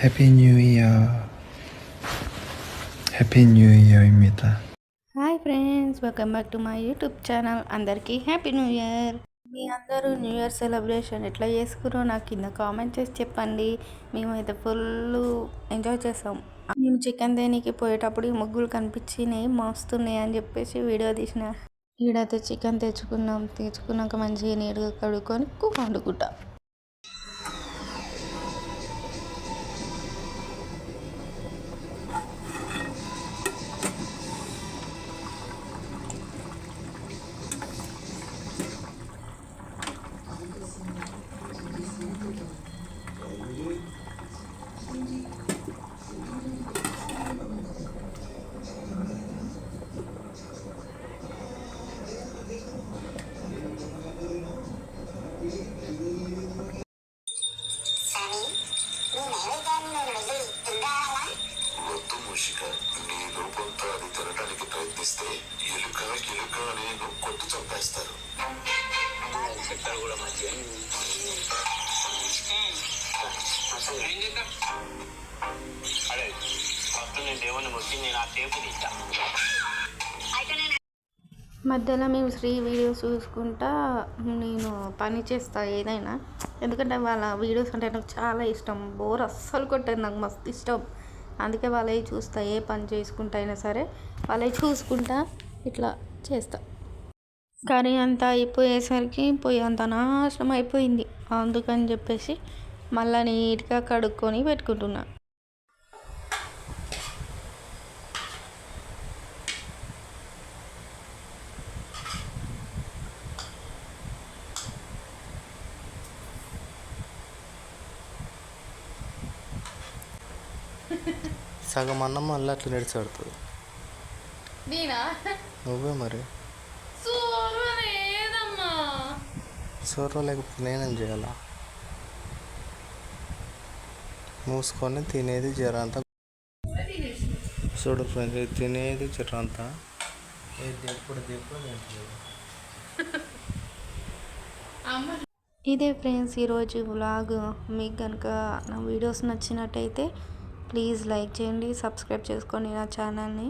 해피 new year happy new year hi friends welcome back to my YouTube channel అందరికీ happy new year మీ అందరూ new year celebration ఎట్లా చేసుకురో నాకు కింద comment చేసి చెప్పండి. మేము అయితే ఫుల్ ఎంజాయ్ చేసాం. మేము చికెన్ దేనికి పోయేటప్పుడు ఈ ముగ్గులు కనిపించినాయి మోస్తున్నాయి అని చెప్పేసి వీడియో తీసిన. ఈడైతే చికెన్ తెచ్చుకున్నాం. తెచ్చుకున్నాక మంచిగా నీరుగా కడుక్కొని కుక్క వండుకుంటాం. ఎలుక ఎలుక అని చంపేస్తారు కూడా ఫస్ట్ నేను దేవుని నేను ఆ టేపు తీస్తా మధ్యలో మేము శ్రీ వీడియోస్ చూసుకుంటా నేను పని చేస్తా ఏదైనా. ఎందుకంటే వాళ్ళ వీడియోస్ అంటే నాకు చాలా ఇష్టం. బోర్ అస్సలు కొట్టదు నాకు మస్తు ఇష్టం. అందుకే వాళ్ళవి చూస్తా ఏ పని చేసుకుంటా అయినా సరే. వాళ్ళవి చూసుకుంటా. ఇట్లా చేస్తా. కర్రీ అంతా అయిపోయేసరికి పొయ్యి అంత నాశనం అయిపోయింది. అందుకని చెప్పేసి మళ్ళీ నీట్గా కడుక్కొని పెట్టుకుంటున్నా. సగం అన్నం మళ్ళీ అట్లా నడిచాడుతుంది నేనా? నువ్వే మరి. సోర్వ లేకపోతే నేనేం చేయాలా? మూసుకొని తినేది జరంతా. చూడు ఫ్రెండ్స్ ఇది తినేది జరంతా. ఏది ఎప్పుడు ఇదే? ఫ్రెండ్స్ ఈరోజు వ్లాగ్. మీకు కనుక నా వీడియోస్ నచ్చినట్టయితే ప్లీజ్ లైక్ చేయండి సబ్స్క్రైబ్ చేసుకోండి నా ఛానల్ని.